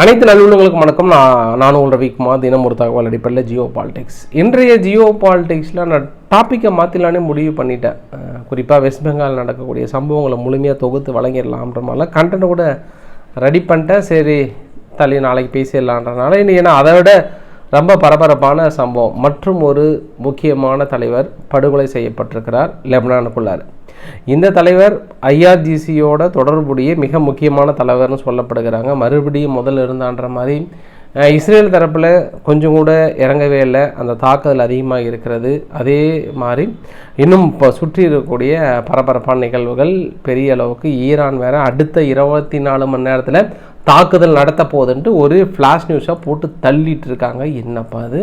அனைத்து நல்லுள்ளங்களுக்கும் வணக்கம். நான் நான் உங்கள் ரவிக்குமார் தினம் ஒரு தகவல் அடிப்படையில் ஜியோ பாலிடிக்ஸ். இன்றைய ஜியோ பாலிடிக்ஸில் நான் டாப்பிக்கை மாற்றிலானே முடிவு பண்ணிட்டேன். குறிப்பாக வெஸ்ட் பெங்கால் நடக்கக்கூடிய சம்பவங்களை முழுமையாக தொகுத்து வழங்கிடலாம்ன்ற மாதிரிலாம் கண்டென்ட் கூட ரெடி பண்ணிட்டேன். சரி தள்ளி நாளைக்கு பேசிடலான்றனால இன்னைக்கு ஏன்னா அதை விட ரொம்ப பரபரப்பான சம்பவம். மற்றும் ஒரு முக்கியமான தலைவர் படுகொலை செய்யப்பட்டிருக்கிறார் லெபனானுக்குள்ளார். இந்த தலைவர் ஐஆர்ஜிசியோட தொடர்புடைய மிக முக்கியமான தலைவர்னு சொல்லப்படுகிறாங்க. மறுபடியும் முதல்ல இருந்தான்ற மாதிரி இஸ்ரேல் தரப்பில் கொஞ்சம் கூட இறங்கவே இல்லை. அந்த தாக்குதல் அதிகமாக இருக்கிறது. அதே மாதிரி இன்னும் இப்போ சுற்றி இருக்கக்கூடிய பரபரப்பான நிகழ்வுகள் பெரிய அளவுக்கு ஈரான் வேற அடுத்த இருபத்தி நாலு மணி நேரத்தில் தாக்குதல் நடத்த போகுதுன்ட்டு ஒரு ஃப்ளாஷ் நியூஸாக போட்டு தள்ளிட்டு இருக்காங்க. என்னப்பா அது?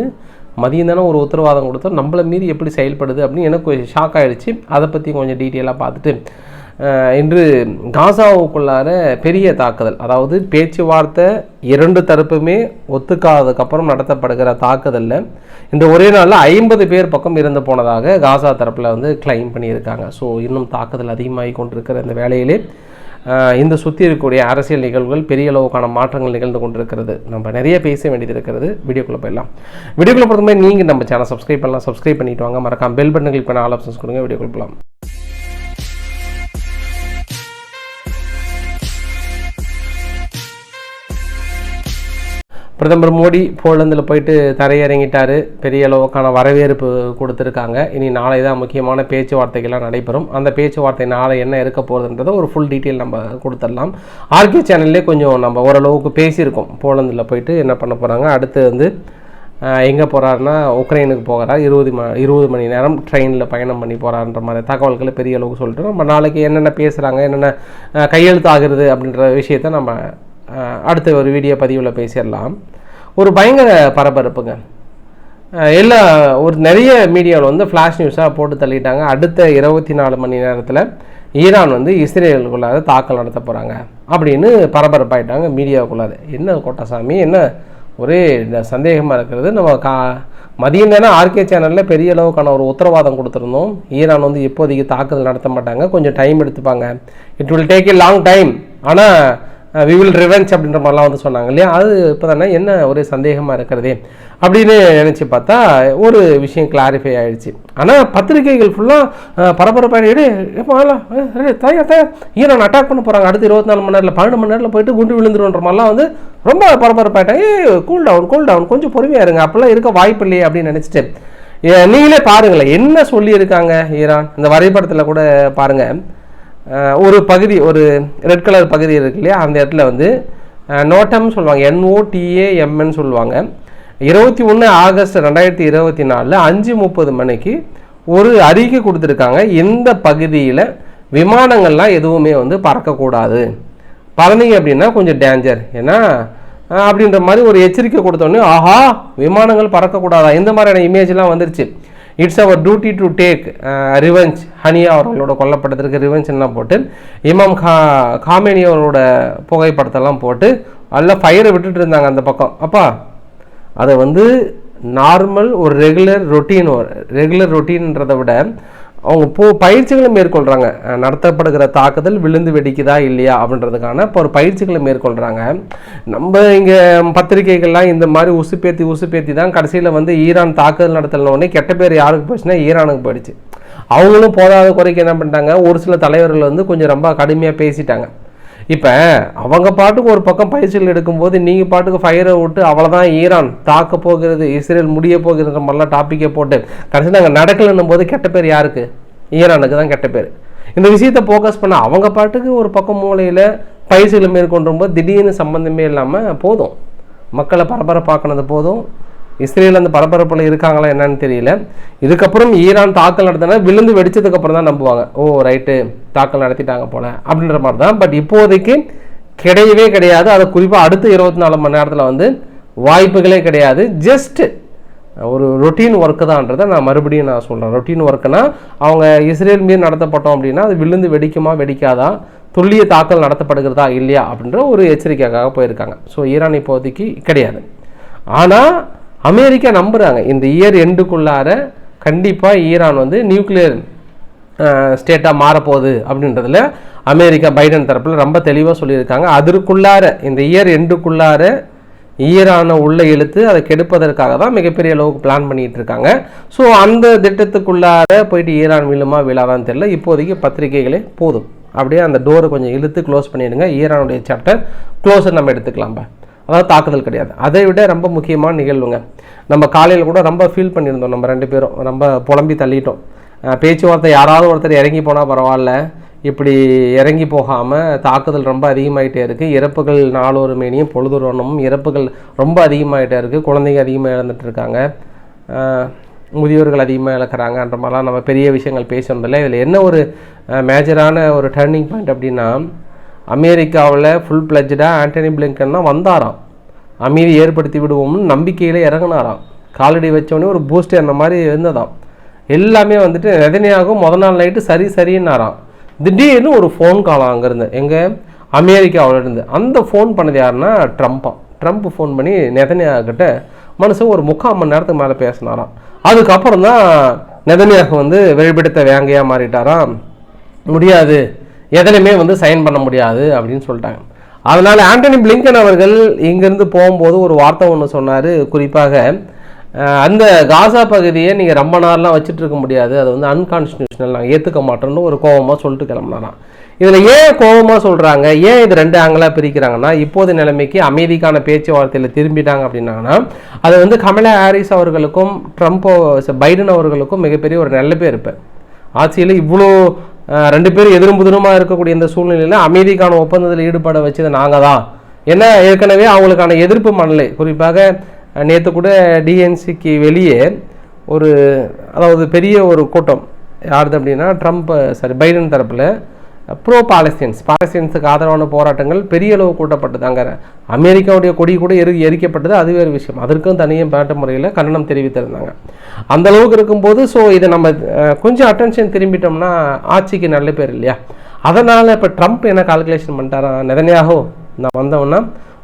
மதியம் தானே ஒரு உத்தரவாதம் கொடுத்தோம். நம்மளை மீறி எப்படி செயல்படுது அப்படின்னு எனக்கு ஷாக் ஆகிடுச்சு அதை பற்றி கொஞ்சம் டீட்டெயிலாக பார்த்துட்டு இன்று காசாவுக்குள்ளார பெரிய தாக்குதல் அதாவது பேச்சுவார்த்தை இரண்டு தரப்புமே ஒத்துக்காததுக்கப்புறம் நடத்தப்படுகிற தாக்குதலில். இந்த ஒரே நாளில் ஐம்பது பேர் பக்கம் இறந்து போனதாக காசா தரப்பில் வந்து கிளைம் பண்ணியிருக்காங்க. ஸோ இன்னும் தாக்குதல் அதிகமாகி கொண்டிருக்கிற இந்த வேலையிலே இந்த சுற்றி இருக்கக்கூடிய அரசியல் நிகழ்வுகள் பெரிய அளவுக்கான மாற்றங்கள் நிகழ்ந்து கொண்டிருக்கிறது. நம்ம நிறைய பேச வேண்டியது இருக்கிறது. வீடியோக்குள்ளே போயிடலாம். வீடியோக்குள்ளே பொறுத்தமே நீங்கள் நம்ம சேனல் சப்ஸ்கிரைப் பண்ணலாம். சப்ஸ்கிரைப் பண்ணிட்டு வாங்க. மறக்காம பெல் பட்டன் கிளிக் பண்ண ஆல் ஆப்ஷன்ஸ் கொடுங்க. வீடியோக்குள்ளே போகலாம். பிரதமர் மோடி போலந்தில் போயிட்டு தரையிறங்கிட்டாரு. பெரிய அளவுக்கான வரவேற்பு கொடுத்துருக்காங்க. இனி நாளை தான் முக்கியமான பேச்சுவார்த்தைகள்லாம் நடைபெறும். அந்த பேச்சுவார்த்தை நாளை என்ன இருக்க போகுதுன்றதை ஒரு ஃபுல் டீட்டெயில் நம்ம கொடுத்துடலாம். ஆர்கே சேனல்லே கொஞ்சம் நம்ம ஓரளவுக்கு பேசியிருக்கோம். போலந்தில் போயிட்டு என்ன பண்ண போகிறாங்க அடுத்து வந்து எங்கே போகிறாருன்னா உக்ரைனுக்கு போகிறார்? இருபது ம இருபது மணி நேரம் ட்ரெயினில் பயணம் பண்ணி போகிறான்ற மாதிரி தகவல்களை பெரிய அளவுக்கு சொல்லிட்டு நம்ம நாளைக்கு என்னென்ன பேசுகிறாங்க என்னென்ன கையெழுத்து ஆகிறது அப்படின்ற விஷயத்த நம்ம அடுத்த ஒரு வீடியோ பதிவில் பேசிடலாம். ஒரு பயங்கர பரபரப்புங்க. எல்லா ஒரு நிறைய மீடியாவில் வந்து ஃப்ளாஷ் நியூஸாக போட்டு தள்ளிட்டாங்க. அடுத்த இருபத்தி நாலு மணி நேரத்தில் ஈரான் வந்து இஸ்ரேலுக்குள்ளார தாக்கல் நடத்த போகிறாங்க அப்படின்னு பரபரப்பாயிட்டாங்க மீடியாவுக்குள்ளார என்ன கோட்டாசாமி? என்ன ஒரே சந்தேகமாக இருக்கிறது? நம்ம கா மதியம் தானே ஆர்கே சேனலில் பெரிய அளவுக்கான ஒரு உத்தரவாதம் கொடுத்துருந்தோம். ஈரான் வந்து இப்போதைக்கு தாக்குதல் நடத்த மாட்டாங்க. கொஞ்சம் டைம் எடுத்துப்பாங்க. It will take a long time ஆனால் வி வில் ரிவெஞ்ச் அப்படின்ற மாதிரிலாம் வந்து சொன்னாங்க இல்லையா? அது இப்போ தானே என்ன ஒரே சந்தேகமாக இருக்கிறதே? அப்படின்னு நினச்சி பார்த்தா ஒரு விஷயம் கிளாரிஃபை ஆகிடுச்சு ஆனால் பத்திரிகைகள் ஃபுல்லாக uh, பரபரப்பாயிடு எப்போ தயா தயார் ஈரான் அட்டாக் பண்ண போகிறாங்க அடுத்து இருபத்தி நாலு மணி நேரத்தில் பன்னெண்டு மணி நேரத்தில் போயிட்டு குண்டு விழுந்துருன்ற மாதிரிலாம் வந்து ரொம்ப பரபரப்பாயிட்டாங்க. Hey cool down cool down கொஞ்சம் பொறுமையாக இருங்க. அப்போல்லாம் இருக்க வாய்ப்பு இல்லையே அப்படின்னு நினச்சிட்டு. நீங்களே பாருங்களேன் என்ன சொல்லியிருக்காங்க ஈரான்? இந்த வரைபடத்தில் கூட பாருங்கள் ஒரு பகுதி ஒரு ரெட் கலர் பகுதி இருக்கு இல்லையா? அந்த இடத்துல வந்து நோட்டம் சொல்லுவாங்க. என்ஓடிஏஎம்என்னு சொல்லுவாங்க. இருபத்தி ஒன்று ஆகஸ்ட் ரெண்டாயிரத்தி இருபத்தி நாலில் அஞ்சு முப்பது மணிக்கு ஒரு அறிக்கை கொடுத்துருக்காங்க. இந்த பகுதியில் விமானங்கள்லாம் எதுவுமே வந்து பறக்கக்கூடாது. பறந்தீங்க அப்படின்னா கொஞ்சம் டேஞ்சர் ஏன்னா அப்படின்ற மாதிரி ஒரு எச்சரிக்கை கொடுத்தோடனே ஆஹா விமானங்கள் பறக்கக்கூடாதா? இந்த மாதிரியான இமேஜ்லாம் வந்துருச்சு. It's our duty to take revenge Haniyeh அவர்களோட கொல்லப்பட்டதற்கு ரிவெஞ்ச்லாம் போட்டு இமாம் கா காமேனி அவரோட புகைப்படத்தெல்லாம் போட்டு அல்ல ஃபயரை விட்டுட்டு இருந்தாங்க அந்த பக்கம். அப்பா அதை வந்து நார்மல் ஒரு ரெகுலர் ரொட்டீன் ரெகுலர் ரொட்டீன்றதை விட அவங்க போ பயிற்சிகளை மேற்கொள்கிறாங்க நடத்தப்படுகிற தாக்குதல் விழுந்து வெடிக்குதா இல்லையா அப்படின்றதுக்கான இப்போ ஒரு பயிற்சிகளை மேற்கொள்கிறாங்க நம்ம இங்கே பத்திரிகைகள்லாம் இந்த மாதிரி உசுப்பேத்தி உசுப்பேத்தி தான் கடைசியில் வந்து ஈரான் தாக்குதல் நடத்தலனோடனே கெட்ட பேர் யாருக்கு போயிடுச்சுன்னா ஈரானுக்கு போயிடுச்சு. அவங்களும் போதாத குறைக்கு என்ன பண்ணிட்டாங்க? ஒரு சில தலைவர்கள் வந்து கொஞ்சம் ரொம்ப கடுமையாக பேசிட்டாங்க. இப்போ அவங்க பாட்டுக்கு ஒரு பக்கம் பயிற்சிகள் எடுக்கும்போது நீங்கள் பாட்டுக்கு ஃபயரை விட்டு அவ்வளோதான் ஈரான் தாக்க போகிறது இஸ்ரேல் முடிய போகிறது மாதிரிலாம் டாப்பிக்கை போட்டு கடைசி நாங்கள் நடக்கலைன்னும் போது கெட்ட பேர் யாருக்கு? ஈரானுக்கு தான் கெட்ட பேர். இந்த விஷயத்தை ஃபோக்கஸ் பண்ண அவங்க பாட்டுக்கு ஒரு பக்கம் மூலையில் பயிற்சிகளை மேற்கொண்டும்போது திடீர்னு சம்மந்தமே இல்லாமல் போதும். மக்களை பரபரப்பாக்குனது போதும். இஸ்ரேல் அந்த பரபரப்பில் இருக்காங்களா என்னன்னு தெரியல. இதுக்கப்புறம் ஈரான் தாக்கல் நடத்தினா விழுந்து வெடிச்சதுக்கப்புறம் தான் நம்புவாங்க. ஓ ரைட்டு தாக்கல் நடத்திட்டாங்க போல அப்படின்ற மாதிரி தான் பட் இப்போதைக்கு கிடையவே கிடையாது. அதை குறிப்பாக அடுத்த இருபத்தி நாலு மணி நேரத்தில் வந்து வாய்ப்புகளே கிடையாது. ஜஸ்ட் ஒரு ரொட்டீன் ஒர்க்கு தான்றதை நான் மறுபடியும் நான் சொல்கிறேன் ரொட்டீன் ஒர்க்குனா அவங்க இஸ்ரேல் மீது நடத்தப்பட்டோம் அப்படின்னா அது விழுந்து வெடிக்குமா வெடிக்காதா? துல்லிய தாக்கல் நடத்தப்படுகிறதா இல்லையா? அப்படின்ற ஒரு எச்சரிக்கைக்காக போயிருக்காங்க. ஸோ ஈரான் இப்போதைக்கு கிடையாது. ஆனால் அமெரிக்கா நம்புகிறாங்க இந்த இயர் எண்டுக்குள்ளார கண்டிப்பாக ஈரான் வந்து நியூக்ளியர் ஸ்டேட்டாக மாறப்போகுது அப்படின்றதுல அமெரிக்கா பைடன் தரப்பில் ரொம்ப தெளிவாக சொல்லியிருக்காங்க. அதற்குள்ளார இந்த இயர் எண்டுக்குள்ளார ஈரானை உள்ள இழுத்து அதை கெடுப்பதற்காக தான் மிகப்பெரிய அளவுக்கு பிளான் பண்ணிட்டு இருக்காங்க. ஸோ அந்த திட்டத்துக்குள்ளார போயிட்டு ஈரான் விழுமா விழாதான்னு தெரியல. இப்போதைக்கு பத்திரிகைகளே போதும். அப்படியே அந்த டோரை கொஞ்சம் இழுத்து க்ளோஸ் பண்ணிடுங்க. ஈரானுடைய சாப்டர் க்ளோஸை நம்ம எடுத்துக்கலாம் அதாவது தாக்குதல் கிடையாது. அதை விட ரொம்ப முக்கியமான நிகழ்வுங்க. நம்ம காலையில் கூட ரொம்ப ஃபீல் பண்ணியிருந்தோம் நம்ம ரெண்டு பேரும். ரொம்ப புலம்பி தள்ளிட்டோம். பேச்சுவார்த்தை யாராவது ஒருத்தர் இறங்கி போனால் பரவாயில்ல. இப்படி இறங்கி போகாமல் தாக்குதல் ரொம்ப அதிகமாகிட்டே இருக்குது இறப்புகள் நாளொரு மேனியும் பொழுதொரு வண்ணமும் இறப்புகள் ரொம்ப அதிகமாகிட்டே இருக்குது குழந்தைங்க அதிகமாக இழந்துட்டுருக்காங்க. முதியோர்கள் அதிகமாக இழக்கிறாங்கன்ற மாதிரிலாம் நம்ம பெரிய விஷயங்கள் பேசணுதில்ல இதில் என்ன ஒரு மேஜரான ஒரு டேர்னிங் பாயிண்ட் அப்படின்னா அமெரிக்காவில் ஃபுல் பிளட்ஜாக ஆண்டனி பிளிங்கன் தான் வந்தாராம். அமைதி ஏற்படுத்தி விடுவோம்னு நம்பிக்கையில் இறங்குனாராம். காலடி வச்சோடனே ஒரு பூஸ்ட் அந்த மாதிரி இருந்ததாம். எல்லாமே வந்துட்டு நெதனியாகும் முத நாள் நைட்டு சரி சரின்னாராம். திடீர்னு ஒரு ஃபோன் காலம் அங்கேருந்து. எங்கே அமெரிக்காவிலேருந்து அந்த ஃபோன் பண்ணது யாருன்னா ட்ரம்ப்பா ட்ரம்ப் ஃபோன் பண்ணி நெதனியாகிட்ட மனுஷன் ஒரு முக்கால் மணி நேரத்துக்கு மேலே பேசினாராம். அதுக்கப்புறம் தான் நெதனியாக வந்து வெளிப்படுத்த வேங்கையாக மாறிட்டாராம். முடியாது. எதனையுமே வந்து சைன் பண்ண முடியாது அப்படின்னு சொல்லிட்டாங்க. அதனால் ஆண்டனி பிளிங்கன் அவர்கள் இங்கேருந்து போகும்போது ஒரு வார்த்தை ஒன்று சொன்னார். குறிப்பாக அந்த காசா பகுதியை நீங்கள் ரொம்ப நாள்லாம் வச்சுட்டு இருக்க முடியாது. அது வந்து அன்கான்ஸ்டியூஷனல் நாங்கள் ஏற்றுக்க மாட்டோம்னு ஒரு கோபமாக சொல்லிட்டு கிளம்புனாராம். இதில் ஏன் கோபமாக சொல்கிறாங்க ஏன் இது ரெண்டு ஆங்கிளாக பிரிக்கிறாங்கன்னா இப்போது நிலைமைக்கு அமைதிக்கான பேச்சுவார்த்தையில் திரும்பிட்டாங்க அப்படின்னாங்கன்னா அது வந்து கமலா ஹாரிஸ் அவர்களுக்கும் ட்ரம்ப் பைடன் அவர்களுக்கும் மிகப்பெரிய ஒரு நல்ல பேர் இருப்பேன் ஆட்சியில் இவ்வளோ ரெண்டு பேரும் எதிரும்புதிரமாக இருக்கக்கூடிய இந்த சூழ்நிலையில் அமைதிக்கான ஒப்பந்தத்தில் ஈடுபட வச்சது நாங்கள் தான் ஏன்னா ஏற்கனவே அவங்களுக்கான எதிர்ப்பு மனநிலை குறிப்பாக நேற்று கூட டிஎன்சிக்கு வெளியே ஒரு அதாவது பெரிய ஒரு கூட்டம். யாருது அப்படின்னா ட்ரம்ப் சாரி பைடன் தரப்பில் ப்ரோ பாலஸ்தீன்ஸ் பாலஸ்தீன்ஸுக்கு ஆதரவான போராட்டங்கள் பெரிய அளவு கூட்டப்பட்டது அங்கே அமெரிக்காவுடைய கொடி கூட எரி எரிக்கப்பட்டது அது வேறு விஷயம். அதற்கும் தனியாக பேட்ட முறையில் கண்டனம் தெரிவித்திருந்தாங்க. அந்த அளவுக்கு இருக்கும்போது ஸோ இதை நம்ம கொஞ்சம் அட்டென்ஷன் திரும்பிட்டோம்னா ஆட்சிக்கு நல்ல பேர் இல்லையா? அதனால் இப்போ ட்ரம்ப் என்ன கால்குலேஷன் பண்ணிட்டாரா? நிதனையாகோ நான் வந்தவொன்னா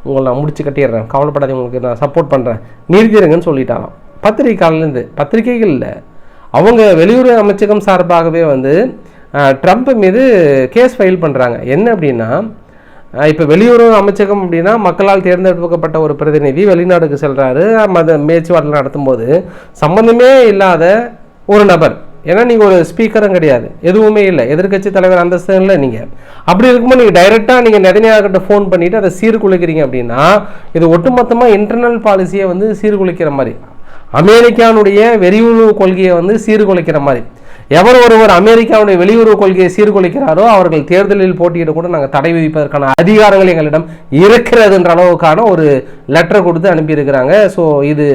உங்களை நான் முடிச்சு கட்டிடுறேன். கவலைப்படாத உங்களுக்கு நான் சப்போர்ட் பண்ணுறேன் நிறுத்திடுங்கன்னு சொல்லிட்டாராம். பத்திரிகையிலேருந்து பத்திரிகைகள் இல்லை. அவங்க வெளியுறவு அமைச்சகம் சார்பாகவே வந்து ட்ரம்ப் மீது கேஸ் ஃபைல் பண்ணுறாங்க என்ன அப்படின்னா இப்போ வெளியுறவு அமைச்சகம் அப்படின்னா மக்களால் தேர்ந்தெடுக்கப்பட்ட ஒரு பிரதிநிதி வெளிநாடுக்கு செல்கிறாரு மத பேச்சுவார்த்தை நடத்தும்போது சம்மந்தமே இல்லாத ஒரு நபர். ஏன்னா நீங்கள் ஒரு ஸ்பீக்கரும் கிடையாது. எதுவுமே இல்லை. எதிர்க்கட்சி தலைவர் அந்தஸ்து இல்லை நீங்கள் அப்படி இருக்கும்போது நீங்கள் டைரெக்டாக நீங்கள் நெதனியாகிட்ட ஃபோன் பண்ணிவிட்டு அதை சீர்குலைக்கிறீங்க அப்படின்னா இது ஒட்டுமொத்தமாக இன்டர்னல் பாலிசியை வந்து சீர்குலைக்கிற மாதிரி. அமெரிக்கானுடைய வெளியுறவு கொள்கையை வந்து சீர்குலைக்கிற மாதிரி. எவர் ஒருவர் அமெரிக்காவுடைய வெளியுறவு கொள்கையை சீர்குலைக்கிறாரோ அவர்கள் தேர்தலில் போட்டியிட கூட நாங்கள் தடை விதிப்பதற்கான அதிகாரங்கள் எங்களிடம் இருக்கிறதுன்ற அளவுக்கான ஒரு லெட்டர் கொடுத்து அனுப்பியிருக்கிறாங்க. ஸோ இது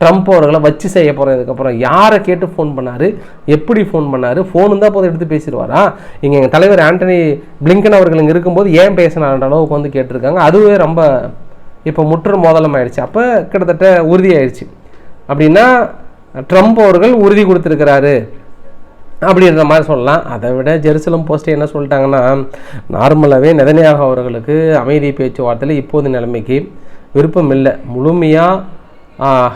ட்ரம்ப் அவர்களை வச்சு செய்ய போகிறோம் இதுக்கப்புறம் யாரை கேட்டு ஃபோன் பண்ணார் எப்படி ஃபோன் பண்ணார் ஃபோன் தான் போதும் எடுத்து பேசிடுவாரா? இங்கே எங்கள் தலைவர் ஆண்டனி பிளிங்கன் அவர்கள் இங்கே இருக்கும்போது ஏன் பேசினான்ற அளவுக்கு வந்து கேட்டிருக்காங்க. அதுவே ரொம்ப இப்போ முற்று மோதலம் ஆயிடுச்சு. அப்போ கிட்டத்தட்ட உறுதியாயிடுச்சு அப்படின்னா ட்ரம்ப் அவர்கள் உறுதி கொடுத்துருக்கிறாரு அப்படின்ற மாதிரி சொல்லலாம். அதை விட ஜெருசலம் போஸ்ட் என்ன சொல்லிட்டாங்கன்னா நார்மலாகவே நெதனியாக அவர்களுக்கு அமைதி பேச்சுவார்த்தையில் இப்போது நிலைமைக்கு விருப்பம் இல்லை. முழுமையாக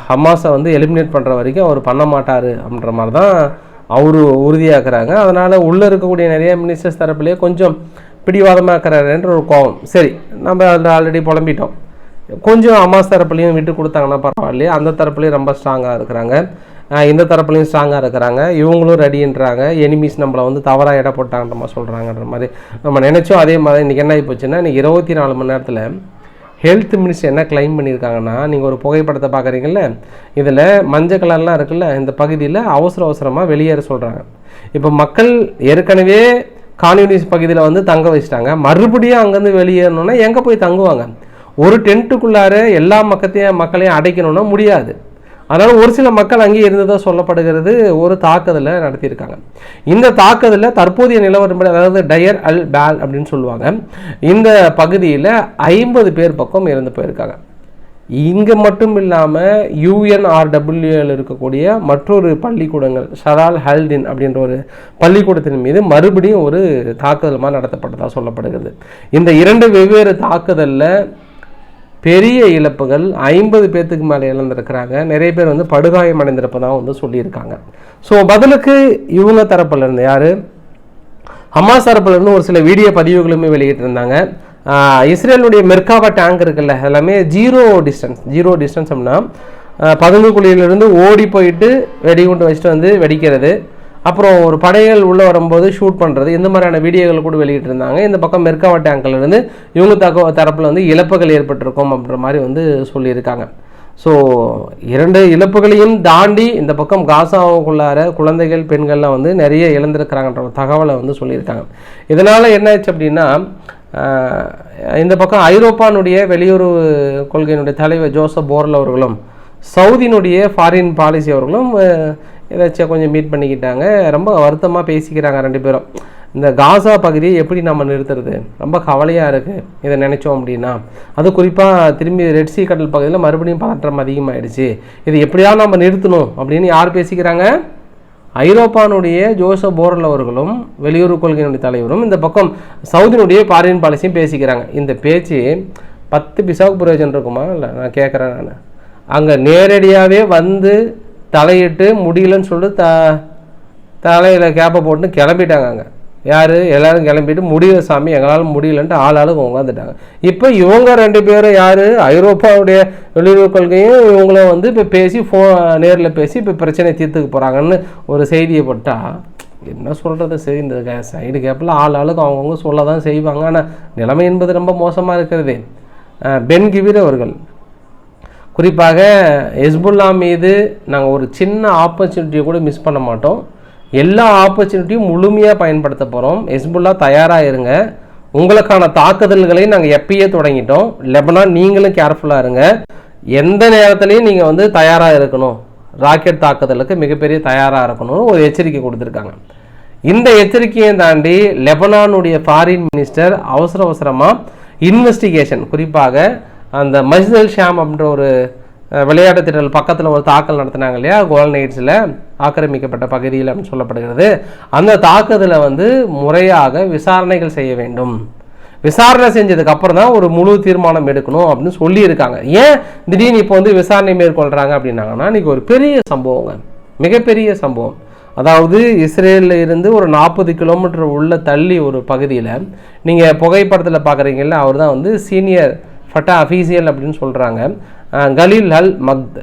ஹமாஸை வந்து எலிமினேட் பண்ணுற வரைக்கும் அவர் பண்ண மாட்டார் அப்படின்ற மாதிரி தான் அவரு உறுதியாக்குறாங்க. அதனால் உள்ளே இருக்கக்கூடிய நிறைய மினிஸ்டர்ஸ் தரப்புலேயே கொஞ்சம் பிடிவாதமாக்குறாருன்ற ஒரு கோபம் சரி நம்ம அதில் ஆல்ரெடி புலம்பிட்டோம். கொஞ்சம் அமாஸ் தரப்புலையும் விட்டு கொடுத்தாங்கன்னா பரவாயில்லையே. அந்த தரப்புலையும் ரொம்ப ஸ்ட்ராங்காக இருக்கிறாங்க. இந்த தரப்புலையும் ஸ்ட்ராங்காக இருக்கிறாங்க. இவங்களும் ரெடின்றாங்க எனிமீஸ் நம்மளை வந்து தவறாக இட போட்டாங்கன்ற மாதிரி சொல்கிறாங்கன்ற மாதிரி நம்ம நினச்சோம். அதே மாதிரி இன்றைக்கி என்ன ஆகி போச்சுன்னா இன்றைக்கி இருபத்தி நாலு மணி நேரத்தில் ஹெல்த் மினிஸ்டர் என்ன கிளைம் பண்ணியிருக்காங்கன்னா நீங்கள் ஒரு புகைப்படத்தை பார்க்குறீங்கல்ல இதில் மஞ்சள் கலர்லாம் இருக்குல்ல இந்த பகுதியில் அவசர அவசரமாக வெளியேற சொல்கிறாங்க இப்போ மக்கள் ஏற்கனவே கான்யூனிஸ் பகுதியில் வந்து தங்க வச்சுட்டாங்க. மறுபடியும் அங்கேருந்து வெளியேறணுன்னா எங்கே போய் தங்குவாங்க? ஒரு டென்ட்டுக்குள்ளார எல்லா மக்கத்தையும் மக்களையும் அடைக்கணும்னா முடியாது. அதனால் ஒரு சில மக்கள் அங்கேயே இருந்ததாக சொல்லப்படுகிறது ஒரு தாக்குதலை நடத்தியிருக்காங்க. இந்த தாக்குதலில் தற்போதைய நிலவரப்படி அதாவது டயர் அல் பேல் அப்படின்னு சொல்லுவாங்க இந்த பகுதியில் ஐம்பது பேர் பக்கம் இறந்து போயிருக்காங்க. இங்கே மட்டும் இல்லாமல் யூஎன்ஆர்டபிள்யூஎல் இருக்கக்கூடிய மற்றொரு பள்ளிக்கூடங்கள் ஷரால் ஹல்டின் அப்படின்ற ஒரு பள்ளிக்கூடத்தின் மீது மறுபடியும் ஒரு தாக்குதல் மாதிரி நடத்தப்பட்டதாக சொல்லப்படுகிறது. இந்த இரண்டு வெவ்வேறு தாக்குதலில் பெரிய இழப்புகள் ஐம்பது பேர்த்துக்கு மேலே இழந்திருக்கிறாங்க. நிறைய பேர் வந்து படுகாயம் அடைந்திருப்பதாக வந்து சொல்லியிருக்காங்க. ஸோ பதிலுக்கு இவங்க தரப்புல இருந்து யார்? ஹமாஸ் தரப்புலேருந்து ஒரு சில வீடியோ பதிவுகளுமே வெளியிட்டிருந்தாங்க. இருந்தாங்க இஸ்ரேலுடைய மெர்காவா டேங்க் இருக்குல்ல எல்லாமே ஜீரோ டிஸ்டன்ஸ் ஜீரோ டிஸ்டன்ஸ் அப்படின்னா பதுங்கு குழியிலிருந்து ஓடி போயிட்டு வெடிகுண்டு வச்சுட்டு வந்து வெடிக்கிறது. அப்புறம் ஒரு படைகள் உள்ளே வரும்போது ஷூட் பண்ணுறது இந்த மாதிரியான வீடியோகள் கூட வெளியிட்டிருந்தாங்க. இந்த பக்கம் மெர்காவா டேங்க்ல இவங்க தக்க தரப்பில் வந்து இழப்புகள் ஏற்பட்டிருக்கும் அப்படின்ற மாதிரி வந்து சொல்லியிருக்காங்க. ஸோ இரண்டு இழப்புகளையும் தாண்டி இந்த பக்கம் காசாவுக்குள்ளார குழந்தைகள் பெண்கள்லாம் வந்து நிறைய இழந்திருக்கிறாங்கன்ற ஒரு தகவலை வந்து சொல்லியிருக்காங்க. இதனால் என்ன ஆச்சு அப்படின்னா இந்த பக்கம் ஐரோப்பானுடைய வெளியுறவு கொள்கையினுடைய தலைவர் ஜோசப் போர்ல் அவர்களும் சவுதியினுடைய ஃபாரின் பாலிசி அவர்களும் ஏதாச்சும் கொஞ்சம் மீட் பண்ணிக்கிட்டாங்க. ரொம்ப வருத்தமாக பேசிக்கிறாங்க ரெண்டு பேரும். இந்த காசா பகுதியை எப்படி நம்ம நிறுத்துறது? ரொம்ப கவலையாக இருக்குது இதை நினச்சோம் அப்படின்னா. அது குறிப்பாக திரும்பி ரெட் கடல் பகுதியில் மறுபடியும் பதற்றம் அதிகமாகிடுச்சு இது எப்படியாவது நம்ம நிறுத்தணும் அப்படின்னு யார் பேசிக்கிறாங்க? ஐரோப்பானுடைய ஜோசப் போரல் அவர்களும் வெளியுறவு கொள்கையினுடைய தலைவரும் இந்த பக்கம் சவுதியினுடைய ஃபாரின் பாலிசியும் பேசிக்கிறாங்க. இந்த பேச்சு பத்து பிசாவுக்கு பிரயோஜனம் இருக்குமா? இல்லை நான் கேட்குறேன் நான். அங்கே நேரடியாகவே வந்து தலையிட்டு முடியலன்னு சொல்லிட்டு த தலையில் கேப்பை போட்டு கிளம்பிட்டாங்க அங்கே. யார்? எல்லோரும் கிளம்பிட்டு முடியல சாமி எங்களால் முடியலன்ட்டு ஆள் ஆளுக்கு உட்காந்துட்டாங்க இப்போ இவங்க ரெண்டு பேரும் யார்? ஐரோப்பாவுடைய வெளியுறவு கொள்கையும் இவங்களும் வந்து இப்போ பேசி ஃபோ நேரில் பேசி இப்போ பிரச்சனையை தீர்த்துக்க போகிறாங்கன்னு ஒரு செய்தியை போட்டா என்ன சொல்கிறது சரி இந்த சைடு கேப்பில் ஆள் ஆளுக்கு அவங்கவுங்க சொல்ல தான் செய்வாங்க. ஆனால் நிலைமை என்பது ரொம்ப மோசமாக இருக்கிறது. பென் கிவிர் அவர்கள் குறிப்பாக ஹெஸ்புல்லா மீது நாங்கள் ஒரு சின்ன ஆப்பர்ச்சுனிட்டியை கூட மிஸ் பண்ண மாட்டோம். எல்லா ஆப்பர்ச்சுனிட்டியும் முழுமையாக பயன்படுத்த போகிறோம் ஹெஸ்புல்லா தயாராக இருங்க. உங்களுக்கான தாக்குதல்களை நாங்கள் எப்பயே தொடங்கிட்டோம். லெபனான் நீங்களும் கேர்ஃபுல்லாக இருங்க. எந்த நேரத்துலையும் நீங்கள் வந்து தயாராக இருக்கணும். ராக்கெட் தாக்குதலுக்கு மிகப்பெரிய தயாராக இருக்கணும்னு ஒரு எச்சரிக்கை கொடுத்துருக்காங்க. இந்த எச்சரிக்கையை தாண்டி லெபனானுடைய ஃபாரின் மினிஸ்டர் அவசர அவசரமாக இன்வெஸ்டிகேஷன் குறிப்பாக அந்த மஸ்ஜித் ஷாம் அப்படின்ற ஒரு விளையாட்டு திடல் பக்கத்தில் ஒரு தாக்கல் நடத்தினாங்க இல்லையா? கோல் நைட்ஸில் ஆக்கிரமிக்கப்பட்ட பகுதியில் அப்படின்னு சொல்லப்படுகிறது. அந்த தாக்குதலை வந்து முறையாக விசாரணைகள் செய்ய வேண்டும். விசாரணை செஞ்சதுக்கு அப்புறம் தான் ஒரு முழு தீர்மானம் எடுக்கணும் அப்படின்னு சொல்லியிருக்காங்க. ஏன் திடீர்னு இப்போ வந்து விசாரணை மேற்கொள்கிறாங்க அப்படின்னாங்கன்னா இன்னைக்கு ஒரு பெரிய சம்பவங்க. மிகப்பெரிய சம்பவம். அதாவது இஸ்ரேலில் இருந்து ஒரு நாற்பது கிலோமீட்டர் உள்ள தள்ளி ஒரு பகுதியில் நீங்கள் புகைப்படத்தில் பார்க்குறீங்கல்ல அவர் தான் வந்து சீனியர் ஃபட்டா அஃபீசியல் அப்படின்னு சொல்கிறாங்க கலீல் அல் மக்த்.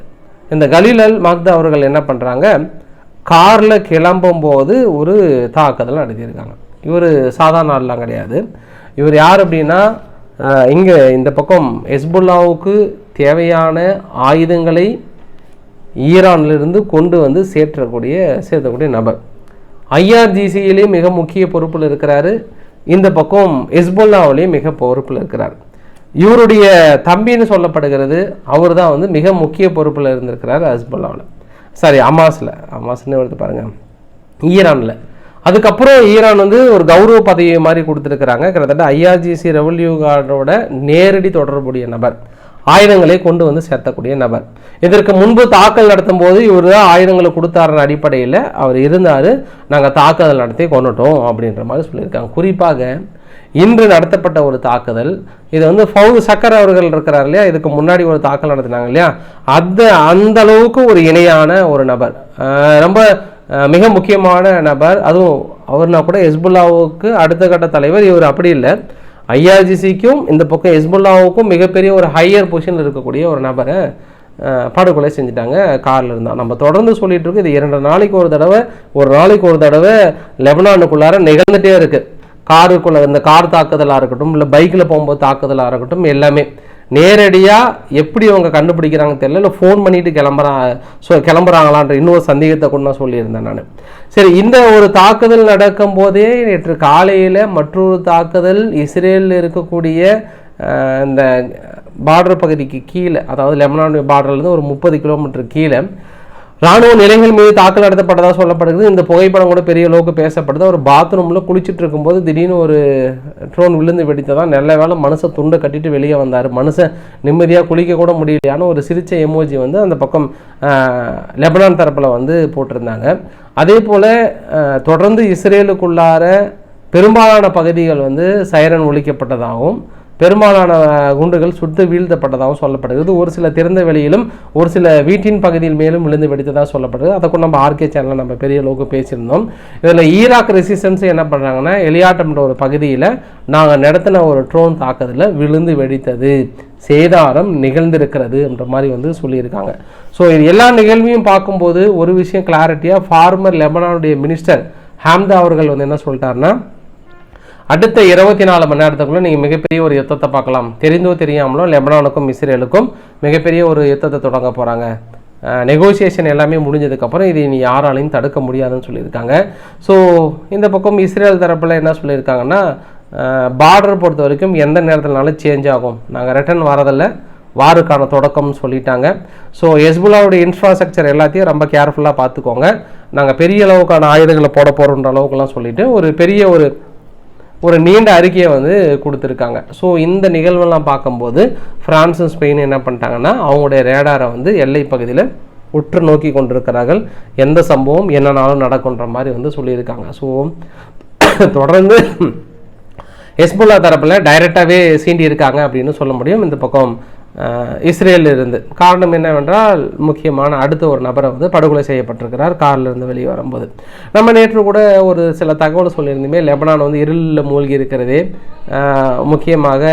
இந்த கலீல் அல் மக்த் அவர்கள் என்ன பண்ணுறாங்க காரில் கிளம்பும்போது ஒரு தாக்குதல் நடத்தியிருக்காங்க. இவர் சாதாரண ஆள்லாம் கிடையாது. இவர் யார் அப்படின்னா இங்கே இந்த பக்கம் ஹெஸ்புல்லாவுக்கு தேவையான ஆயுதங்களை ஈரானிலிருந்து கொண்டு வந்து சேர்த்தக்கூடிய சேர்த்தக்கூடிய நபர். ஐஆர்ஜிசியிலேயும் மிக முக்கிய பொறுப்பில் இருக்கிறாரு. இந்த பக்கம் ஹெஸ்புல்லாவிலேயும் மிக பொறுப்பில் இருக்கிறார். இவருடைய தம்பின்னு சொல்லப்படுகிறது அவர் தான் வந்து மிக முக்கிய பொறுப்பில் இருந்திருக்கிறார் ஹெஸ்புல்லாவில். சாரி அமாஸில் அமாஸ்னு வருது பாருங்க. ஈரானில். அதுக்கப்புறம் ஈரான் வந்து ஒரு கௌரவ பதவி மாதிரி கொடுத்துருக்குறாங்க. கிட்டத்தட்ட ஐஆர்ஜிசி ரெவல்யூ கார்டோட நேரடி தொடர்புடைய நபர். ஆயுதங்களை கொண்டு வந்து சேர்த்தக்கூடிய நபர். இதற்கு முன்பு தாக்கல் நடத்தும் போது இவர் தான் ஆயுதங்களை கொடுத்தாருன்ற அடிப்படையில் அவர் இருந்தார். நாங்கள் தாக்குதல் நடத்தி கொண்டுட்டோம் அப்படின்ற மாதிரி சொல்லியிருக்காங்க. குறிப்பாக இன்று நடத்தப்பட்ட ஒரு தாக்குதல். இது வந்து ஃபவுது சக்கர் அவர்கள் இருக்கிறார் இல்லையா? இதுக்கு முன்னாடி ஒரு தாக்கல் நடத்தினாங்க இல்லையா? அந்த அந்த அளவுக்கு ஒரு இணையான ஒரு நபர். ரொம்ப மிக முக்கியமான நபர். அதுவும் அவர்னா கூட ஹெஸ்புல்லாவுக்கு அடுத்த கட்ட தலைவர். இவர் அப்படி இல்லை. ஐஆர்ஜிசிக்கும் இந்த பக்கம் ஹெஸ்புல்லாவுக்கும் மிகப்பெரிய ஒரு ஹையர் பொசிஷனில் இருக்கக்கூடிய ஒரு நபரை படுகொலை செஞ்சுட்டாங்க. காரில் இருந்தால் நம்ம தொடர்ந்து சொல்லிட்டு இருக்கோம். இது இரண்டு நாளைக்கு ஒரு தடவை ஒரு நாளைக்கு ஒரு தடவை லெபனானுக்குள்ளார நிகழ்ந்துட்டே இருக்குது காருக்குள்ள இந்த கார் தாக்குதலாக இருக்கட்டும் இல்லை பைக்கில் போகும்போது தாக்குதலாக இருக்கட்டும் எல்லாமே நேரடியாக எப்படி அவங்க கண்டுபிடிக்கிறாங்க தெரியல இல்லை ஃபோன் பண்ணிட்டு கிளம்புறா ஸோ கிளம்புறாங்களான்ற இன்னொரு சந்தேகத்தை கொண்டு நான் சொல்லியிருந்தேன் நான். சரி இந்த ஒரு தாக்குதல் நடக்கும் போதே நேற்று காலையில் மற்றொரு தாக்குதல் இஸ்ரேலில் இருக்கக்கூடிய இந்த பார்டர் பகுதிக்கு கீழே அதாவது லெமனான் பார்டர்லேருந்து ஒரு முப்பது கிலோமீட்டர் கீழே ராணுவ நிலைகள் மீது தாக்கல் நடத்தப்பட்டதாக சொல்லப்படுகிறது. இந்த புகைப்படம் கூட பெரிய அளவுக்கு பேசப்படுது. ஒரு பாத்ரூமில் குளிச்சுட்டு இருக்கும்போது திடீர்னு ஒரு ட்ரோன் விழுந்து வெடித்ததான் நல்ல வேளை மனுஷன் துண்டை கட்டிட்டு வெளியே வந்தார். மனுஷன் நிம்மதியாக குளிக்க கூட முடியலையான ஒரு சிரிச்ச எமோஜி வந்து அந்த பக்கம் லெபனான் தரப்பில் வந்து போட்டிருந்தாங்க. அதே போல் தொடர்ந்து இஸ்ரேலுக்குள்ளார பெரும்பாலான பகுதிகள் வந்து சைரன் ஒழிக்கப்பட்டதாகவும் பெரும்பாலான குண்டுகள் சுட்டு வீழ்த்தப்பட்டதாகவும் சொல்லப்படுகிறது ஒரு சில திறந்த வெளியிலும் ஒரு சில வீட்டின் பகுதியில் மேலும் விழுந்து வெடித்ததாக சொல்லப்படுது. அதை கூட நம்ம ஆர்கே சேனலில் நம்ம பெரிய அளவுக்கு பேசியிருந்தோம். இதில் ஈராக் ரெசிஸ்டன்ஸ் என்ன பண்ணுறாங்கன்னா எலியாட்டம்ன்ற ஒரு பகுதியில் நாங்கள் நடத்தின ஒரு ட்ரோன் தாக்குதலில் விழுந்து வெடித்தது. சேதாரம் நிகழ்ந்திருக்கிறது என்ற மாதிரி வந்து சொல்லியிருக்காங்க. ஸோ இது எல்லா நிகழ்வையும் பார்க்கும்போது ஒரு விஷயம் கிளாரிட்டியாக ஃபார்மர் லெபனானுடைய மினிஸ்டர் ஹாம்தா அவர்கள் வந்து என்ன சொல்லிட்டாருன்னா அடுத்த இருபத்தி நாலு மணி நேரத்துக்குள்ள நீங்கள் மிகப்பெரிய ஒரு யுத்தத்தை பார்க்கலாம். தெரிந்தோ தெரியாமலோ லெபனானுக்கும் இஸ்ரேலுக்கும் மிகப்பெரிய ஒரு யுத்தத்தை தொடங்க போகிறாங்க நெகோசியேஷன் எல்லாமே முடிஞ்சதுக்கப்புறம் இதை இனி யாராலையும் தடுக்க முடியாதுன்னு சொல்லியிருக்காங்க. ஸோ இந்த பக்கம் இஸ்ரேல் தரப்பில் என்ன சொல்லியிருக்காங்கன்னா பார்டர் பொறுத்த வரைக்கும் எந்த நேரத்திலனாலும் சேஞ்ச் ஆகும். நாங்கள் ரிட்டர்ன் வரதில்லை வாருக்கான தொடக்கம்னு சொல்லிட்டாங்க. ஸோ எஸ்புல்லாவுடைய இன்ஃப்ராஸ்ட்ரக்சர் எல்லாத்தையும் ரொம்ப கேர்ஃபுல்லாக பார்த்துக்கோங்க. நாங்கள் பெரிய அளவுக்கான ஆயுதங்களை போட போகிறோன்ற அளவுக்குலாம் சொல்லிட்டு ஒரு பெரிய ஒரு ஒரு நீண்ட அறிக்கையை வந்து கொடுத்துருக்காங்க. ஸோ இந்த நிகழ்வெல்லாம் பார்க்கும்போது ஃப்ரான்ஸும் ஸ்பெயினும் என்ன பண்ணிட்டாங்கன்னா அவங்களுடைய ரேடாரை வந்து எல்லை பகுதியில் உற்று நோக்கி கொண்டிருக்கிறார்கள். எந்த சம்பவம் என்னனாலும் நடக்குன்ற மாதிரி வந்து சொல்லியிருக்காங்க. ஸோ தொடர்ந்து ஹெஸ்புல்லா தரப்பில் டைரெக்டாகவே சீண்டி இருக்காங்க அப்படின்னு சொல்ல முடியும். இந்த பக்கம் இஸ்ரேலிருந்து இஸ்ரேலில் இருந்து காரணம் என்னவென்றால் முக்கியமான அடுத்த ஒரு நபரை வந்து படுகொலை செய்யப்பட்டிருக்கிறார் கார்லேருந்து வெளியே வரும்போது. நம்ம நேற்று கூட ஒரு சில தகவல் சொல்லியிருந்தோமே லெபனான் வந்து இருளில் மூழ்கி இருக்கிறதே. முக்கியமாக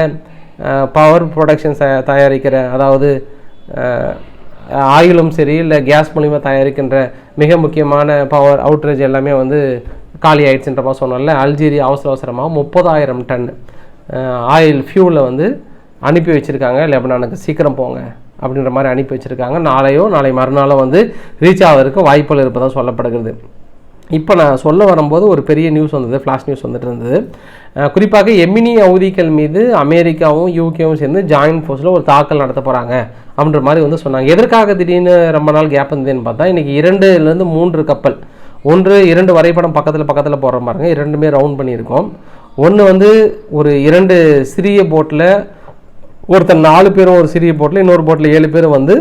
பவர் ப்ரொடக்ஷன் தயாரிக்கிற அதாவது ஆயிலும் சரி இல்லை கேஸ் மூலிமா தயாரிக்கின்ற மிக முக்கியமான பவர் அவுட்ரேஜ் எல்லாமே வந்து காலி ஆயிடுச்சுன்ற மாதிரி சொன்னோம்ல அல்ஜீரியா அவசர அவசரமாக முப்பதாயிரம் டன் ஆயில் ஃபியூலை வந்து அனுப்பி வச்சுருக்காங்க. லெபனானுக்கு சீக்கிரம் போங்க அப்படின்ற மாதிரி அனுப்பி வச்சுருக்காங்க. நாளையோ நாளை மறுநாளோ வந்து ரீச் ஆவதற்கு வாய்ப்புகள் இருப்பதாக சொல்லப்படுகிறது. இப்போ நான் சொல்ல வரும்போது ஒரு பெரிய நியூஸ் வந்தது ஃப்ளாஷ் நியூஸ் வந்துட்டு இருந்தது. குறிப்பாக எமினி அவதிகள் மீது அமெரிக்காவும் யூகேவும் சேர்ந்து ஜாயின்ட் ஃபோர்ஸில் ஒரு தாக்கல் நடத்த போகிறாங்க அப்படின்ற மாதிரி வந்து சொன்னாங்க. எதற்காக திடீர்னு ரொம்ப நாள் கேப் இருந்ததுன்னு பார்த்தா இன்றைக்கி இரண்டுலேருந்து மூன்று கப்பல் ஒன்று இரண்டு வரைபடம் பக்கத்தில் பக்கத்தில் போடுற பாருங்க. இரண்டுமே ரவுண்ட் பண்ணியிருக்கோம். ஒன்று வந்து ஒரு இரண்டு சிறிய போட்டில் ஒருத்தர் நாலு பேரும் ஒரு சிறிய போட்டில் இன்னொரு போட்டில் ஏழு பேரும் வந்து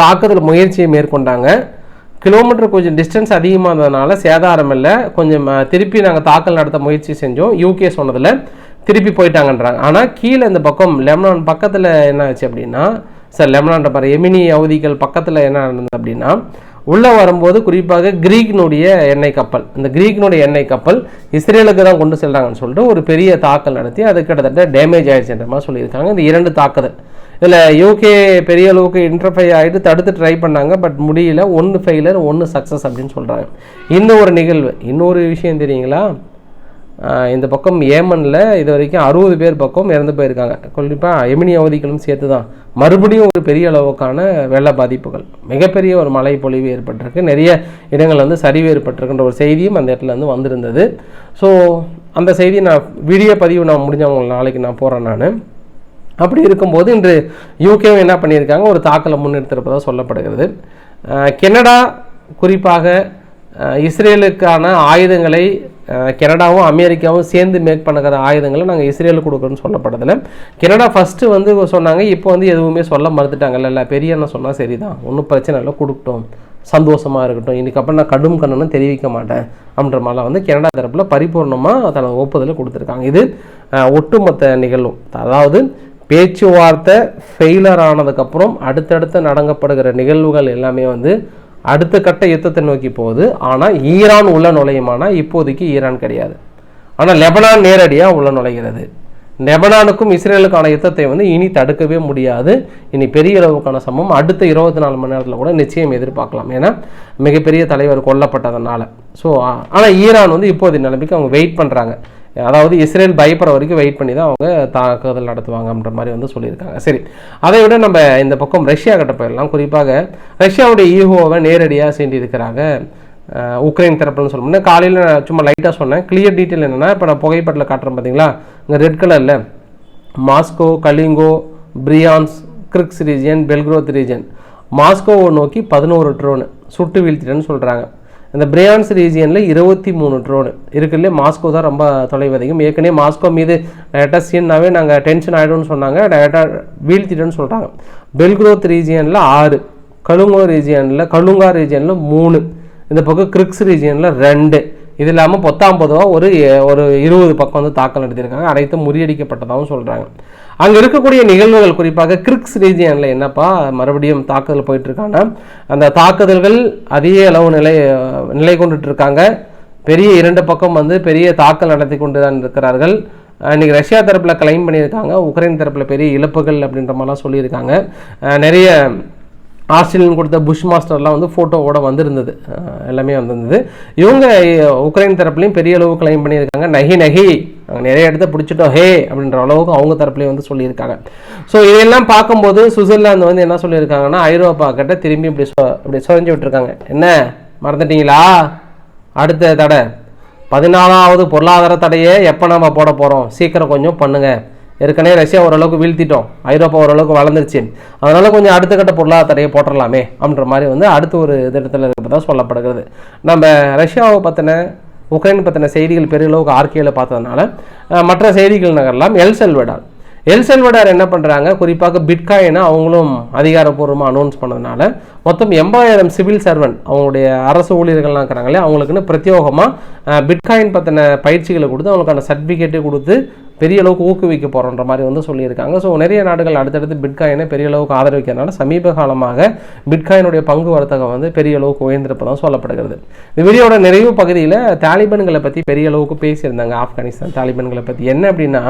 தாக்குதல் முயற்சியை மேற்கொண்டாங்க. கிலோமீட்டர் கொஞ்சம் டிஸ்டன்ஸ் அதிகமாக இருந்ததுனால சேதாரம் இல்லை. கொஞ்சம் திருப்பி நாங்கள் தாக்கல் நடத்த முயற்சி செஞ்சோம். யூகே சொன்னதில் திருப்பி போயிட்டாங்கன்றாங்க. ஆனால் கீழே இந்த பக்கம் லெமனான் பக்கத்தில் என்ன ஆச்சு அப்படின்னா சார் லெமனான்ற பாரு எமினி அவதிகள் பக்கத்தில் என்ன நடந்தது அப்படின்னா உள்ளே வரும்போது குறிப்பாக கிரீக்னுடைய எண்ணெய் கப்பல். இந்த கிரீக்னுடைய எண்ணெய் கப்பல் இஸ்ரேலுக்கு தான் கொண்டு செல்கிறாங்கன்னு சொல்லிட்டு ஒரு பெரிய தாக்கல் நடத்தி அது கிட்டத்தட்ட டேமேஜ் ஆயிடுச்சுன்ற மாதிரி சொல்லியிருக்காங்க. இந்த இரண்டு தாக்குதல். இதில் யூகே பெரிய அளவுக்கு இன்டர்ஃபை ஆகிட்டு தடுத்து ட்ரை பண்ணாங்க பட் முடியல. ஒன்று ஃபெயிலர் ஒன்று சக்ஸஸ் அப்படின்னு சொல்கிறாங்க இன்னும் ஒரு நிகழ்வு. இன்னொரு விஷயம் தெரியுங்களா? இந்த பக்கம் ஏமனில் இது வரைக்கும் அறுபது பேர் பக்கம் இறந்து போயிருக்காங்க. குறிப்பாக எமினி அவதிகளும் சேர்த்து தான் மறுபடியும் ஒரு பெரிய அளவுக்கான வெள்ள பாதிப்புகள். மிகப்பெரிய ஒரு மழை பொழிவு ஏற்பட்டிருக்கு. நிறைய இடங்கள் வந்து சரிவு ஏற்பட்டிருக்குன்ற ஒரு செய்தியும் அந்த இடத்துல வந்து வந்திருந்தது. ஸோ அந்த செய்தி நான் வீடியோ பதிவு நான் முடிஞ்சவங்க நாளைக்கு நான் போகிறேன் நான். அப்படி இருக்கும்போது இன்று யூகேவும் என்ன பண்ணியிருக்காங்க? ஒரு தாக்கலை முன்னெடுத்திருப்பதாக சொல்லப்படுகிறது. கெனடா குறிப்பாக இஸ்ரேலுக்கான ஆயுதங்களை கனடாவும் அமெரிக்காவும் சேர்ந்து மேக் பண்ணுற ஆயுதங்களை நாங்கள் இஸ்ரேலுக்கு கொடுக்குறோன்னு சொல்லப்படுதில்ல கனடா ஃபஸ்ட்டு வந்து சொன்னாங்க இப்போ வந்து எதுவுமே சொல்ல மறுத்துட்டாங்கல்ல இல்லை பெரிய அண்ணன் சொன்னால் சரிதான். ஒன்றும் பிரச்சனை இல்லை கொடுக்கட்டும். சந்தோஷமாக இருக்கட்டும். இதுக்கப்புறம் நான் கடும் கண்ணனும் தெரிவிக்க மாட்டேன் அப்படின்ற மாதிரிலாம் வந்து கனடா தரப்பில் பரிபூர்ணமாக தனது ஒப்புதலை கொடுத்துருக்காங்க. இது ஒட்டுமொத்த நிகழ்வும். அதாவது பேச்சுவார்த்தை ஃபெயிலர் ஆனதுக்கப்புறம் அடுத்தடுத்து நடங்கப்படுகிற நிகழ்வுகள் எல்லாமே வந்து அடுத்த கட்ட யுத்தத்தை நோக்கி போகுது. ஆனால் ஈரான் உள்ள நுழையுமானா இப்போதைக்கு ஈரான் கிடையாது. ஆனால் லெபனான் நேரடியாக உள்ள நுழைகிறது. லெபனானுக்கும் இஸ்ரேலுக்கான யுத்தத்தை வந்து இனி தடுக்கவே முடியாது. இனி பெரிய அளவுக்கான சம்பவம் அடுத்த இருபத்தி நாலு மணி நேரத்தில் கூட நிச்சயம் எதிர்பார்க்கலாம். ஏன்னா மிகப்பெரிய தலைவர் கொல்லப்பட்டதுனால. ஸோ ஆனால் ஈரான் வந்து இப்போதைய நிலைமைக்கு அவங்க வெயிட் பண்ணுறாங்க அதாவது இஸ்ரேல் பயப்படுற வரைக்கும் வெயிட் பண்ணி தான் அவங்க தாக்குதல் நடத்துவாங்கன்ற மாதிரி வந்து சொல்லியிருக்காங்க. சரி அதை விட நம்ம இந்த பக்கம் ரஷ்யா கிட்ட போயிடலாம். குறிப்பாக ரஷ்யாவுடைய ஈகோவை நேரடியாக சீண்டி உக்ரைன் தரப்புன்னு சொல்லணும்னா காலையில் நான் சும்மா லைட்டாக சொன்னேன். கிளியர் டீட்டெயில் என்னென்னா இப்போ நான் புகைப்படத்தில் காட்டுறேன் பார்த்தீங்களா இங்கே ரெட் கலரில் Moscow Kaluga Bryansk Kursk region Belgorod region மாஸ்கோவை நோக்கி பதினோரு ட்ரோனு சுட்டு வீழ்த்திட்டேன்னு சொல்கிறாங்க இந்த பிரியான்ஸ் ரீஜியனில் இருபத்தி மூணு ட்ரோனு இருக்குல்ல மாஸ்கோ தான் ரொம்ப தொலைவு அதிகம். ஏற்கனவே மாஸ்கோ மீது டேரெக்டாக சீன்னாவே நாங்கள் டென்ஷன் ஆகிடும்னு சொன்னாங்க. டேரெக்டாக வீழ்த்திட்டோன்னு சொல்கிறாங்க பெல்க்ரோத் ரீஜியனில் ஆறு கலுங்கோ ரீஜியனில் கலுங்கா ரீஜியனில் மூணு இந்த பக்கம் கிரிக்ஸ் ரீஜியனில் ரெண்டு. இது இல்லாமல் பொத்தாம்பதுவாக ஒரு ஒரு இருபது பக்கம் வந்து தாக்கல் நடத்தியிருக்காங்க. அனைத்தும் முறியடிக்கப்பட்டதாகவும் சொல்கிறாங்க அங்கே இருக்கக்கூடிய நிகழ்வுகள் குறிப்பாக கிரிக்ஸ் ரீஜியனில் என்னப்பா மறுபடியும் தாக்குதல் போயிட்டுருக்காங்கன்னா அந்த தாக்குதல்கள் அதிக அளவு நிலை நிலை கொண்டுட்டு இருக்காங்க பெரிய இரண்டு பக்கம் வந்து பெரிய தாக்கல் நடத்தி கொண்டு தான் இருக்கிறார்கள். இன்றைக்கி ரஷ்யா தரப்பில் கிளைம் பண்ணியிருக்காங்க. உக்ரைன் தரப்பில் பெரிய இழப்புகள் அப்படின்ற மாதிரிலாம் சொல்லியிருக்காங்க. நிறைய ஆஸ்திரேலியன் கொடுத்த புஷ் மாஸ்டர்லாம் வந்து ஃபோட்டோவோட வந்திருந்தது. எல்லாமே வந்திருந்தது. இவங்க உக்ரைன் தரப்புலையும் பெரிய அளவு கிளைம் பண்ணியிருக்காங்க. நகி நகி. நாங்கள் நிறைய இடத்த பிடிச்சிட்டோம் ஹே அப்படின்ற அளவுக்கு அவங்க தரப்புலேயும் வந்து சொல்லியிருக்காங்க. ஸோ இதெல்லாம் பார்க்கும்போது சுவிட்சர்லாந்து வந்து என்ன சொல்லியிருக்காங்கன்னா ஐரோப்பா கிட்ட திரும்பி இப்படி சொ இப்படி சொரிஞ்சு விட்டுருக்காங்க. என்ன? மறந்துட்டீங்களா? அடுத்த தடை. பதினாலாவது பொருளாதார தடையை எப்போ நம்ம போட போகிறோம் சீக்கிரம் கொஞ்சம் பண்ணுங்கள் ஏற்கனவே ரஷ்யா ஓரளவுக்கு வீழ்த்திட்டோம். ஐரோப்பா ஓரளவுக்கு வளர்ந்துருச்சு. அதனால் கொஞ்சம் அடுத்த கட்ட பொருளாதார தடையை போட்டுடலாமே அப்படின்ற மாதிரி வந்து அடுத்த ஒரு திட்டத்தில் இருக்கிறதா சொல்லப்படுகிறது. நம்ம ரஷ்யாவை பற்றின உக்ரைன் பற்றின செய்திகள் பெரியளவுக்கு ஆர்கேயில் பார்த்ததுனால மற்ற செய்திகள் நகரலாம். எல் செல்வடார் எல் செல்வடார் என்ன பண்ணுறாங்க குறிப்பாக பிட்காயினை அவங்களும் அதிகாரப்பூர்வமாக அனௌன்ஸ் பண்ணதுனால மொத்தம் எண்பதாயிரம் சிவில் சர்வெண்ட் அவங்களுடைய அரசு ஊழியர்கள்லாம் இருக்கிறாங்களே அவங்களுக்குன்னு பிரத்யோகமாக பிட்காயின் பற்றின பயிற்சிகளை கொடுத்து அவங்களுக்கான சர்டிஃபிகேட்டு கொடுத்து பெரிய அளவுக்கு ஊக்குவிக்க போகிறோன்ற மாதிரி வந்து சொல்லியிருக்காங்க. ஸோ நிறைய நாடுகள் அடுத்தடுத்து பிட்காயினை பெரிய அளவுக்கு ஆதரவிக்கிறதுனால சமீப காலமாக பிட்காயினுடைய பங்கு வர்த்தகம் வந்து பெரிய அளவுக்கு உயர்ந்திருப்பதாக சொல்லப்படுகிறது. இந்த வீடியோட நிறைவு பகுதியில் தாலிபான்களை பற்றி பெரிய அளவுக்கு பேசியிருந்தாங்க ஆப்கானிஸ்தான் தாலிபான்களை பற்றி என்ன அப்படின்னா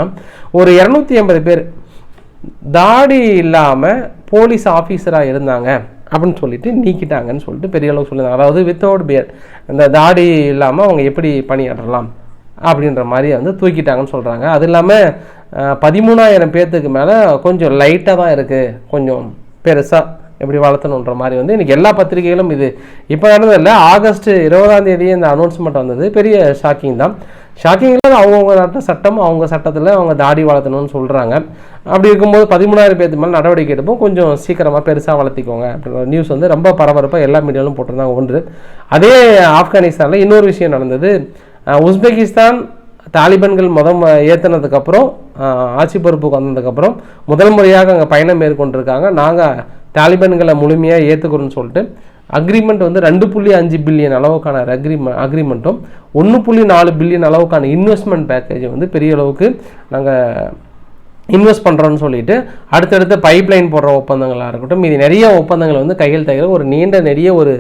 ஒரு இரநூத்தி ஐம்பது பேர் தாடி இல்லாமல் போலீஸ் ஆஃபீஸராக இருந்தாங்க அப்படின்னு சொல்லிட்டு நீக்கிட்டாங்கன்னு சொல்லிட்டு பெரிய அளவுக்கு சொல்லியிருந்தாங்க. அதாவது வித்தவுட் பியர் இந்த தாடி இல்லாமல் அவங்க எப்படி பணியாற்றலாம்? அப்படின்ற மாதிரி வந்து தூக்கிட்டாங்கன்னு சொல்கிறாங்க அது இல்லாமல் பதிமூணாயிரம் பேர்த்துக்கு மேலே கொஞ்சம் லைட்டாக தான் இருக்குது கொஞ்சம் பெருசாக எப்படி வளர்த்தணுன்ற மாதிரி வந்து இன்றைக்கி எல்லா பத்திரிகைகளும் இது. இப்போ நடந்ததில்ல ஆகஸ்ட் இருபதாம் தேதி இந்த அனௌன்ஸ்மெண்ட் வந்தது. பெரிய ஷாக்கிங் தான். ஷாக்கிங்கில் அவங்கவுங்க நாட்டில் சட்டம் அவங்க சட்டத்தில் அவங்க தாடி வளர்த்தணும்னு சொல்கிறாங்க அப்படி இருக்கும்போது பதிமூணாயிரம் பேருக்கு மேலே நடவடிக்கை எடுப்போம். கொஞ்சம் சீக்கிரமாக பெருசாக வளர்த்திக்கோங்க அப்படின்ற நியூஸ் வந்து ரொம்ப பரபரப்பாக எல்லா மீடியாலும் போட்டிருந்தாங்க ஒன்று. அதே ஆப்கானிஸ்தானில் இன்னொரு விஷயம் நடந்தது. உஸ்பெகிஸ்தான் தாலிபான்கள் முதல் ஏற்றினதுக்கப்புறம் ஆட்சி பொறுப்புக்கு வந்ததுக்கப்புறம் முதல் முறையாக அங்கே பயணம் மேற்கொண்டிருக்காங்க. நாங்கள் தாலிபான்களை முழுமையாக ஏற்றுக்கிறோம்னு சொல்லிட்டு அக்ரிமெண்ட் வந்து ரெண்டு புள்ளி அஞ்சு பில்லியன் அளவுக்கான அக்ரிமெண்ட் அக்ரிமெண்ட்டும் ஒன்று புள்ளி நாலு பில்லியன் அளவுக்கான இன்வெஸ்ட்மெண்ட் பேக்கேஜ் வந்து பெரிய அளவுக்கு நாங்கள் இன்வெஸ்ட் பண்ணுறோன்னு சொல்லிட்டு அடுத்தடுத்த பைப்லைன் போடுற ஒப்பந்தங்களாக இருக்கட்டும் இது நிறைய ஒப்பந்தங்கள் வந்து கையெழுத்தாகிற ஒரு நீண்ட நிறைய ஒரு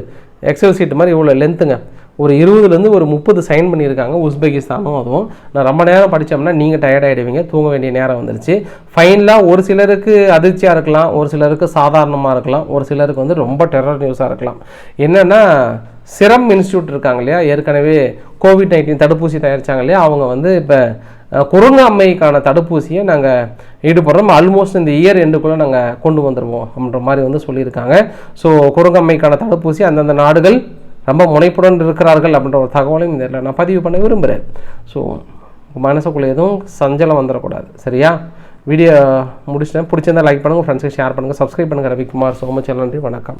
எக்ஸல் சீட்டு மாதிரி இவ்வளோ லென்த்துங்க ஒரு இருபதுலேருந்து ஒரு முப்பது சைன் பண்ணியிருக்காங்க உஸ்பெகிஸ்தானும் அதுவும். நான் ரொம்ப நேரம் படித்தோம்னா நீங்கள் டயர்ட் ஆகிடுவீங்க தூங்க வேண்டிய நேரம் வந்துருச்சு. ஃபைனலாக ஒரு சிலருக்கு அதிர்ச்சியாக இருக்கலாம் ஒரு சிலருக்கு சாதாரணமாக இருக்கலாம் ஒரு சிலருக்கு வந்து ரொம்ப டெரர் நியூஸாக இருக்கலாம். என்னென்னா சிரம் இன்ஸ்டியூட் இருக்காங்க இல்லையா ஏற்கனவே கோவிட் நைன்டீன் தடுப்பூசி தயாரிச்சாங்க இல்லையா அவங்க வந்து இப்போ குரங்காமைக்கான தடுப்பூசியை நாங்கள் ஈடுபடுறோம். ஆல்மோஸ்ட் இந்த இயர் எண்டுக்குள்ளே நாங்கள் கொண்டு வந்துடுவோம் அப்படின்ற மாதிரி வந்து சொல்லியிருக்காங்க. ஸோ குரங்காமைக்கான தடுப்பூசி அந்தந்த நாடுகள் ரொம்ப முனைப்புடன் இருக்கிறார்கள் அப்படின்ற ஒரு தகவலையும் இந்த இடத்துல நான் பதிவு பண்ண விரும்புகிறேன். ஸோ மனசுக்குள்ளே எதுவும் சஞ்சலம் வந்துடக்கூடாது. சரியா? வீடியோ முடிச்சுட்டேன். பிடிச்சிருந்தா லைக் பண்ணுங்கள் ஃப்ரெண்ட்ஸுக்கு ஷேர் பண்ணுங்கள் சப்ஸ்கிரைப் பண்ணுங்கள் ரவிக்குமார் சோமச்சல் நன்றி. வணக்கம்.